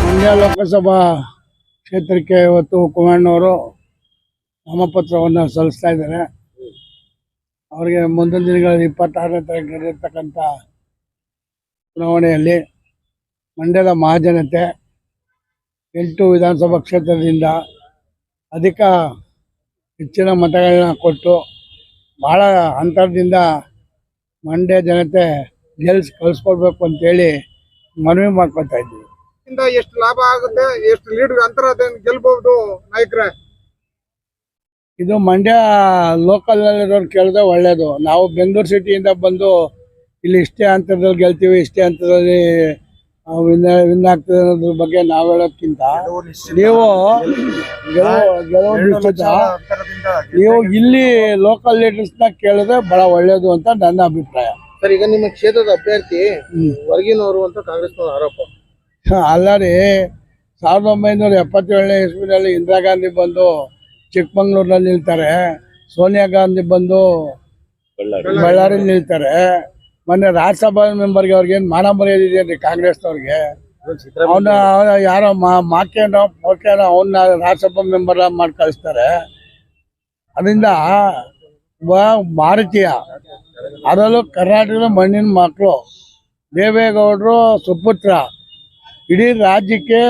ಮಂಡ್ಯ ಲೋಕಸಭಾ ಕ್ಷೇತ್ರಕ್ಕೆ ಇವತ್ತು ಕುಮಾರಣ್ಣವರು ನಾಮಪತ್ರವನ್ನು ಸಲ್ಲಿಸ್ತಾ ಇದ್ದಾರೆ. ಅವರಿಗೆ ಮುಂದಿನ ದಿನಗಳಲ್ಲಿ ಇಪ್ಪತ್ತಾರನೇ ತಾರೀಕು ನಡೆಯತಕ್ಕಂಥ ಚುನಾವಣೆಯಲ್ಲಿ ಮಂಡ್ಯದ ಮಹಾಜನತೆ ಎಂಟು ವಿಧಾನಸಭಾ ಕ್ಷೇತ್ರದಿಂದ ಅಧಿಕ ಹೆಚ್ಚಿನ ಮತಗಳನ್ನ ಕೊಟ್ಟು ಭಾಳ ಅಂತರದಿಂದ ಮಂಡ್ಯ ಜನತೆ ಗೆಲ್ಸಿ ಕಳಿಸ್ಕೊಡ್ಬೇಕು ಅಂತೇಳಿ ಮನವಿ ಮಾಡ್ಕೊತಾ ಇದ್ದೀವಿ. ಇಂದ ಎಷ್ಟು ಲಾಭ ಆಗುತ್ತೆ, ಎಷ್ಟು ಲೀಡ್ ಅಂತರ ಗೆಲ್ಬಹುದು ನಾಯಕರೇ? ಇದು ಮಂಡ್ಯ ಲೋಕಲ್ ನಲ್ಲಿರೋರು ಕೇಳಿದ್ರೆ ಒಳ್ಳೇದು. ನಾವು ಬೆಂಗಳೂರು ಸಿಟಿಯಿಂದ ಬಂದು ಇಲ್ಲಿ ಇಷ್ಟೇ ಹಂತದಲ್ಲಿ ಗೆಲ್ತೀವಿ ಇಷ್ಟೇ ಹಂತದಲ್ಲಿ ವಿನ್ ವಿನ್ ಆಗ್ತದೆ ಅನ್ನೋದ್ರ ಬಗ್ಗೆ ನಾವು ಹೇಳೋದ್ಕಿಂತ ನೀವು ಗೆಲುವು ನಿಶ್ಚಿತ. ನೀವು ಇಲ್ಲಿ ಲೋಕಲ್ ಲೀಡರ್ಸ್ನ ಕೇಳಿದ್ರೆ ಬಹಳ ಒಳ್ಳೇದು ಅಂತ ನನ್ನ ಅಭಿಪ್ರಾಯ. ಸರ್ ಈಗ ನಿಮ್ಮ ಕ್ಷೇತ್ರದ ಅಭ್ಯರ್ಥಿ. ಹೊರಗಿನವರು ಅಂತ ಕಾಂಗ್ರೆಸ್ನವ್ರ ಆರೋಪ. ಅಲ್ಲ ರೀ ಸಾವಿರದ ಒಂಬೈನೂರ ಎಪ್ಪತ್ತೇಳನೇ ಇಸ್ವಿನಲ್ಲಿ ಇಂದಿರಾ ಗಾಂಧಿ ಬಂದು ಚಿಕ್ಕಮಂಗ್ಳೂರ್ನಲ್ಲಿ ನಿಲ್ತಾರೆ. ಸೋನಿಯಾ ಗಾಂಧಿ ಬಂದು ಬಳ್ಳಾರಿ. ನಿಲ್ತಾರೆ. ಮೊನ್ನೆ ರಾಜ್ಯಸಭಾ ಮೆಂಬರ್ಗೆ ಅವ್ರಿಗೇನು ಮಾನ ಮರ್ಯಾದೆ ಕಾಂಗ್ರೆಸ್ ಕಾಂಗ್ರೆಸ್ನವ್ರಿಗೆ? ಅವನ ಯಾರೋ ಮಾ ಮಾಕೇನೋ ಪೋಕೇನೋ ಅವನ್ನ ರಾಜ್ಯಸಭಾ ಮೆಂಬರ್ ಮಾಡಿ ಕಳಿಸ್ತಾರೆ. ಅದರಿಂದ ಭಾರತೀಯ ಅದರಲ್ಲೂ ಕರ್ನಾಟಕದ ಮಣ್ಣಿನ ಮಕ್ಕಳು ದೇವೇಗೌಡರು ಸುಪುತ್ರ ಇಡೀ ರಾಜ್ಯಕ್ಕೆ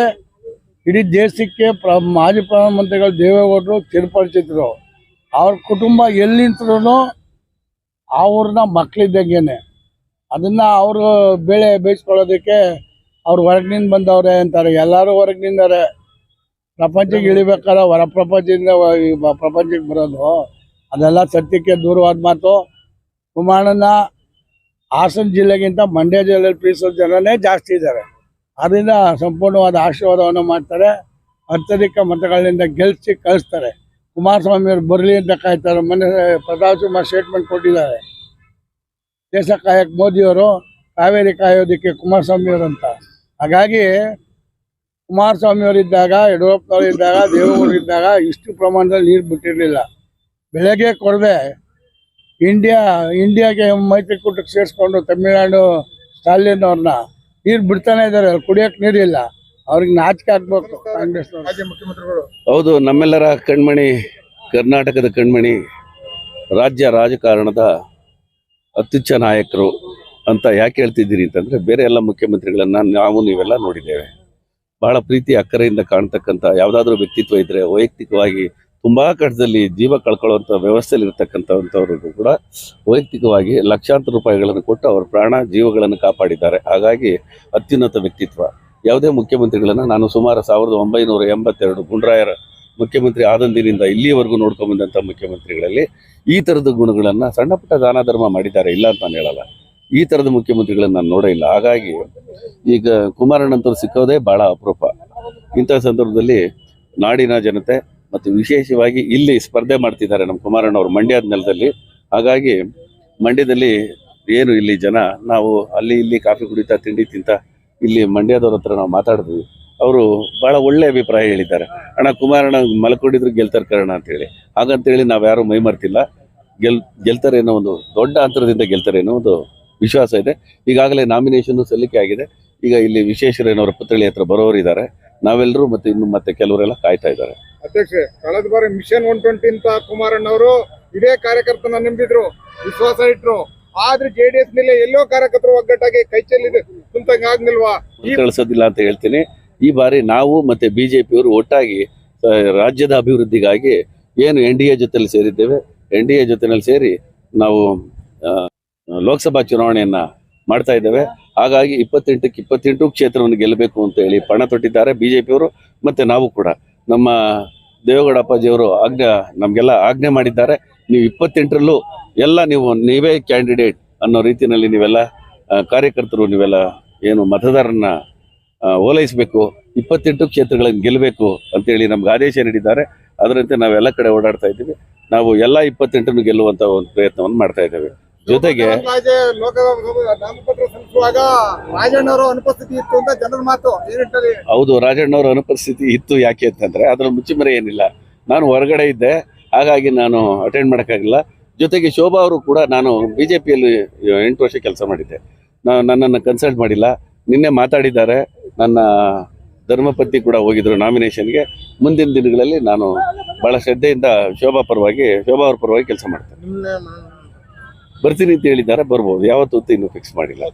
ಇಡೀ ದೇಶಕ್ಕೆ ಪ್ರ, ಮಾಜಿ ಪ್ರಧಾನಮಂತ್ರಿಗಳು ದೇವೇಗೌಡರು ತಿರುಪಡಿಸಿದ್ರು. ಅವ್ರ ಕುಟುಂಬ ಎಲ್ಲಿ ನಿಂತ್ರು ಅವ್ರನ್ನ ಮಕ್ಕಳಿದ್ದಂಗೆನೆ ಅದನ್ನ ಅವರು ಬೆಳೆ ಬೇಯಿಸ್ಕೊಳ್ಳೋದಕ್ಕೆ ಅವ್ರು ಹೊರಗಿನಿಂದ ಬಂದವ್ರೆ ಅಂತಾರೆ. ಎಲ್ಲರೂ ಹೊರಗಿನಿಂದಾರೆ ಪ್ರಪಂಚಕ್ಕೆ ಇಳಿಬೇಕಾದ್ರೆ ಹೊರ ಪ್ರಪಂಚದಿಂದ ಪ್ರಪಂಚಕ್ಕೆ ಬರೋದು. ಅದೆಲ್ಲ ಸತ್ಯಕ್ಕೆ ದೂರವಾದ ಮಾತು. ಕುಮಾರಣ್ಣ ಹಾಸನ ಜಿಲ್ಲೆಗಿಂತ ಮಂಡ್ಯ ಜಿಲ್ಲೆಯಲ್ಲಿ ಪ್ರೀತಿಸೋ ಜನನೇ ಜಾಸ್ತಿ ಇದ್ದಾರೆ. ಅದರಿಂದ ಸಂಪೂರ್ಣವಾದ ಆಶೀರ್ವಾದವನ್ನು ಮಾಡ್ತಾರೆ. ಅತ್ಯಧಿಕ ಮತಗಳಿಂದ ಗೆಲ್ಲಿಸಿ ಕಳಿಸ್ತಾರೆ. ಕುಮಾರಸ್ವಾಮಿ ಅವರು ಬರಲಿ ಅಂತ ಕಾಯ್ತಾರೆ. ಮೊನ್ನೆ ಪ್ರತಾಪ್ ಕುಮಾರ್ ಸ್ಟೇಟ್ಮೆಂಟ್ ಕೊಟ್ಟಿದ್ದಾರೆ. ದೇಶ ಕಾಯಕ್ ಮೋದಿಯವರು ಕಾವೇರಿ ಕಾಯೋದಕ್ಕೆ ಕುಮಾರಸ್ವಾಮಿ ಅವರು ಅಂತ ಹಾಗಾಗಿ ಕುಮಾರಸ್ವಾಮಿ ಅವರಿದ್ದಾಗ ಯಡಿಯೂರಪ್ಪನವರು ಇದ್ದಾಗ ದೇವೇಗೌಡರು ಇದ್ದಾಗ ಇಷ್ಟು ಪ್ರಮಾಣದಲ್ಲಿ ನೀರು ಬಿಟ್ಟಿರಲಿಲ್ಲ. ಬೆಳಗ್ಗೆ ಕೊಡದೆ ಇಂಡಿಯಾ ಇಂಡಿಯಾಗೆ ಮೈತ್ರಿಕೂಟಕ್ಕೆ ಸೇರಿಸ್ಕೊಂಡು ತಮಿಳುನಾಡು ಸ್ಟಾಲಿನ್ ಅವ್ರನ್ನ ನೀರು ಬಿಡ್ತಾನೆ ಇದ್ದಾರೆ ಕುಡಿಯಕ್ಕೆ ನೀರಿಲ್ಲ ಅವ್ರಿಗೆ ನಾಚಿಕೆ ಆಗ್ಬೇಕು ಕಾಂಗ್ರೆಸ್ ರಾಜ್ಯ ಮುಖ್ಯಮಂತ್ರಿಗಳು. ಹೌದು ನಮ್ಮೆಲ್ಲರ ಕಣ್ಮಣಿ ಕರ್ನಾಟಕದ ಕಣ್ಮಣಿ ರಾಜ್ಯ ರಾಜಕಾರಣದ ಅತ್ಯುಚ್ಚ ನಾಯಕರು ಅಂತ ಯಾಕೆ ಹೇಳ್ತಿದ್ದೀರಿ ಅಂತಂದ್ರೆ ಬೇರೆ ಎಲ್ಲ ಮುಖ್ಯಮಂತ್ರಿಗಳನ್ನ ನಾವು ನೀವೆಲ್ಲ ನೋಡಿದ್ದೇವೆ. ಬಹಳ ಪ್ರೀತಿ ಅಕ್ಕರೆಯಿಂದ ಕಾಣ್ತಕ್ಕಂಥ ಯಾವುದಾದ್ರೂ ವ್ಯಕ್ತಿತ್ವ ಇದ್ರೆ ವೈಯಕ್ತಿಕವಾಗಿ ತುಂಬಾ ಕಷ್ಟದಲ್ಲಿ ಜೀವ ಕಳ್ಕೊಳ್ಳುವಂಥ ವ್ಯವಸ್ಥೆಯಲ್ಲಿ ಇರ್ತಕ್ಕಂಥವ್ರಿಗೂ ಕೂಡ ವೈಯಕ್ತಿಕವಾಗಿ ಲಕ್ಷಾಂತರ ರೂಪಾಯಿಗಳನ್ನು ಕೊಟ್ಟು ಅವರ ಪ್ರಾಣ ಜೀವಗಳನ್ನು ಕಾಪಾಡಿದ್ದಾರೆ. ಹಾಗಾಗಿ ಅತ್ಯುನ್ನತ ವ್ಯಕ್ತಿತ್ವ. ಯಾವುದೇ ಮುಖ್ಯಮಂತ್ರಿಗಳನ್ನ ನಾನು ಸುಮಾರು ಸಾವಿರದ ಒಂಬೈನೂರ ಎಂಬತ್ತೆರಡು ಗುಂಡ್ರಾಯರ ಮುಖ್ಯಮಂತ್ರಿ ಆದಂದಿನಿಂದ ಇಲ್ಲಿಯವರೆಗೂ ನೋಡ್ಕೊಂಡ್ ಬಂದಂಥ ಮುಖ್ಯಮಂತ್ರಿಗಳಲ್ಲಿ ಈ ಥರದ ಗುಣಗಳನ್ನ ಸಣ್ಣ ಪುಟ್ಟ ದಾನ ಧರ್ಮ ಮಾಡಿದ್ದಾರೆ. ಇಲ್ಲ ಅಂತ ನಾನು ಹೇಳಲ್ಲ. ಈ ಥರದ ಮುಖ್ಯಮಂತ್ರಿಗಳನ್ನು ನಾನು ನೋಡೇ ಇಲ್ಲ. ಹಾಗಾಗಿ ಈಗ ಕುಮಾರಣ್ಣಂತವ್ರು ಸಿಕ್ಕೋದೇ ಬಹಳ ಅಪರೂಪ. ಇಂಥ ಸಂದರ್ಭದಲ್ಲಿ ನಾಡಿನ ಜನತೆ ಮತ್ತು ವಿಶೇಷವಾಗಿ ಇಲ್ಲಿ ಸ್ಪರ್ಧೆ ಮಾಡ್ತಿದ್ದಾರೆ ನಮ್ಮ ಕುಮಾರಣ್ಣವರು ಮಂಡ್ಯದ ನೆಲದಲ್ಲಿ. ಹಾಗಾಗಿ ಮಂಡ್ಯದಲ್ಲಿ ಏನು ಇಲ್ಲಿ ಜನ, ನಾವು ಅಲ್ಲಿ ಇಲ್ಲಿ ಕಾಫಿ ಕುಡಿತಾ, ತಿಂಡಿ ತಿಂತ ಇಲ್ಲಿ ಮಂಡ್ಯದವ್ರ ಹತ್ರ ನಾವು ಮಾತಾಡಿದ್ವಿ. ಅವರು ಬಹಳ ಒಳ್ಳೆ ಅಭಿಪ್ರಾಯ ಹೇಳಿದ್ದಾರೆ. ಅಣ್ಣ, ಕುಮಾರಣ್ಣ ಮಲ್ಕೊಂಡಿದ್ರು ಗೆಲ್ತಾರೆ ಕರ್ಣ ಅಂತೇಳಿ ಹಾಗಂತೇಳಿ ನಾವು ಯಾರು ಮೈ ಮರ್ತಿಲ್ಲ. ಗೆಲ್, ಗೆಲ್ತಾರೆ ಅನ್ನೋ ಒಂದು ದೊಡ್ಡ ಅಂತರದಿಂದ ಗೆಲ್ತಾರೆ ಅನ್ನೋ ಒಂದು ವಿಶ್ವಾಸ ಇದೆ. ಈಗಾಗಲೇ ನಾಮಿನೇಷನ್ ಸಲ್ಲಿಕೆ ಆಗಿದೆ. ಈಗ ಇಲ್ಲಿ ವಿಶ್ವೇಶ್ವರಯ್ಯನವರ ಪುತ್ಥಳಿ ಹತ್ರ ಬರೋರಿದ್ದಾರೆ. ನಾವೆಲ್ಲರೂ ಮತ್ತೆ ಇನ್ನು ಮತ್ತೆ ಕೆಲವರೆಲ್ಲ ಕಾಯ್ತಾ ಇದ್ದಾರೆ. ಅಧ್ಯಕ್ಷ ಕಳೆದ ಬಾರಿ ಮಿಷನ್ ಒನ್ ಟ್ವೆಂಟಿ ಅಂತ ಕುಮಾರಣ್ಣವರು ಇದೇ ಕಾರ್ಯಕರ್ತನ ನಂಬಿದ್ರು ವಿಶ್ವಾಸ ಇಟ್ರು. ಆದ್ರೆ ಜೆಡಿಎಸ್ ಮೇಲೆ ಎಲ್ಲೋ ಕಾರ್ಯಕರ್ತರು ಒಗ್ಗಟ್ಟಾಗಿ ಕೈ ಚೆಲ್ಲಿದೆ ಕುಂತಂಗ ಆಗ್ನಿಲ್ವಾ ಕಳಿಸೋದಿಲ್ಲ ಅಂತ ಹೇಳ್ತೀನಿ. ಈ ಬಾರಿ ನಾವು ಮತ್ತೆ ಬಿಜೆಪಿಯವರು ಒಟ್ಟಾಗಿ ರಾಜ್ಯದ ಅಭಿವೃದ್ಧಿಗಾಗಿ ಏನು ಎನ್ ಡಿ ಎ ಜೊತೆಲಿ ಸೇರಿದ್ದೇವೆ. ಎನ್ ಡಿ ಎ ಜೊತೆನಲ್ಲಿ ಸೇರಿ ನಾವು ಲೋಕಸಭಾ ಚುನಾವಣೆಯನ್ನ ಮಾಡ್ತಾ ಇದ್ದೇವೆ. ಹಾಗಾಗಿ ಇಪ್ಪತ್ತೆಂಟಕ್ಕೆ ಇಪ್ಪತ್ತೆಂಟು ಕ್ಷೇತ್ರವನ್ನು ಗೆಲ್ಲಬೇಕು ಅಂತ ಹೇಳಿ ಪಣ ತೊಟ್ಟಿದ್ದಾರೆ ಬಿ ಜೆ ಪಿಯವರು ಮತ್ತು ನಾವು ಕೂಡ. ನಮ್ಮ ದೇವೇಗೌಡ ಅಪ್ಪಾಜಿಯವರು ಆಜ್ಞೆ, ನಮಗೆಲ್ಲ ಆಜ್ಞೆ ಮಾಡಿದ್ದಾರೆ. ನೀವು ಇಪ್ಪತ್ತೆಂಟರಲ್ಲೂ ಎಲ್ಲ ನೀವು, ನೀವೇ ಕ್ಯಾಂಡಿಡೇಟ್ ಅನ್ನೋ ರೀತಿಯಲ್ಲಿ ನೀವೆಲ್ಲ ಕಾರ್ಯಕರ್ತರು ನೀವೆಲ್ಲ ಏನು ಮತದಾರರನ್ನ ಓಲೈಸಬೇಕು, ಇಪ್ಪತ್ತೆಂಟು ಕ್ಷೇತ್ರಗಳನ್ನು ಗೆಲ್ಲಬೇಕು ಅಂತೇಳಿ ನಮ್ಗೆ ಆದೇಶ ನೀಡಿದ್ದಾರೆ. ಅದರಂತೆ ನಾವೆಲ್ಲ ಕಡೆ ಓಡಾಡ್ತಾ ಇದ್ದೀವಿ. ನಾವು ಎಲ್ಲ ಇಪ್ಪತ್ತೆಂಟನ್ನು ಗೆಲ್ಲುವಂಥ ಒಂದು ಪ್ರಯತ್ನವನ್ನು ಮಾಡ್ತಾ ಇದ್ದೇವೆ. ಜೊತೆಗೆ ರಾಜಣ್ಣವರು ಅನುಪಸ್ಥಿತಿ ಇತ್ತು ಅಂತ ಜನರ ಮಾತು. ಹೌದು ರಾಜಣ್ಣವರ ಅನುಪಸ್ಥಿತಿ ಇತ್ತು ಯಾಕೆ ಅಂತಂದ್ರೆ ಅದ್ರ ಮುಚ್ಚಿಮರೆ ಏನಿಲ್ಲ. ನಾನು ಹೊರಗಡೆ ಇದ್ದೆ ಹಾಗಾಗಿ ನಾನು ಅಟೆಂಡ್ ಮಾಡೋಕ್ಕಾಗಿಲ್ಲ. ಜೊತೆಗೆ ಶೋಭಾ ಅವರು ಕೂಡ ನಾನು ಬಿ ಜೆ ಪಿಯಲ್ಲಿ ಎಂಟು ವರ್ಷ ಕೆಲಸ ಮಾಡಿದ್ದೆ. ನಾ- ನನ್ನನ್ನು ಕನ್ಸಲ್ಟ್ ಮಾಡಿಲ್ಲ. ನಿನ್ನೆ ಮಾತಾಡಿದ್ದಾರೆ. ನನ್ನ ಧರ್ಮಪತ್ನಿ ಕೂಡ ಹೋಗಿದ್ರು ನಾಮಿನೇಷನ್ಗೆ ಮುಂದಿನ ದಿನಗಳಲ್ಲಿ ನಾನು ಬಹಳ ಶ್ರದ್ಧೆಯಿಂದ ಶೋಭಾ ಪರವಾಗಿ ಶೋಭಾ ಅವ್ರ ಪರವಾಗಿ ಕೆಲಸ ಮಾಡ್ತೇನೆ. ಬರ್ತೀನಿ ಅಂತ ಹೇಳಿದ್ದಾರೆ ಬರ್ಬೋದು. ಯಾವತ್ತೂ ಅಂತ ಇನ್ನೂ ಫಿಕ್ಸ್ ಮಾಡಿಲ್ಲ.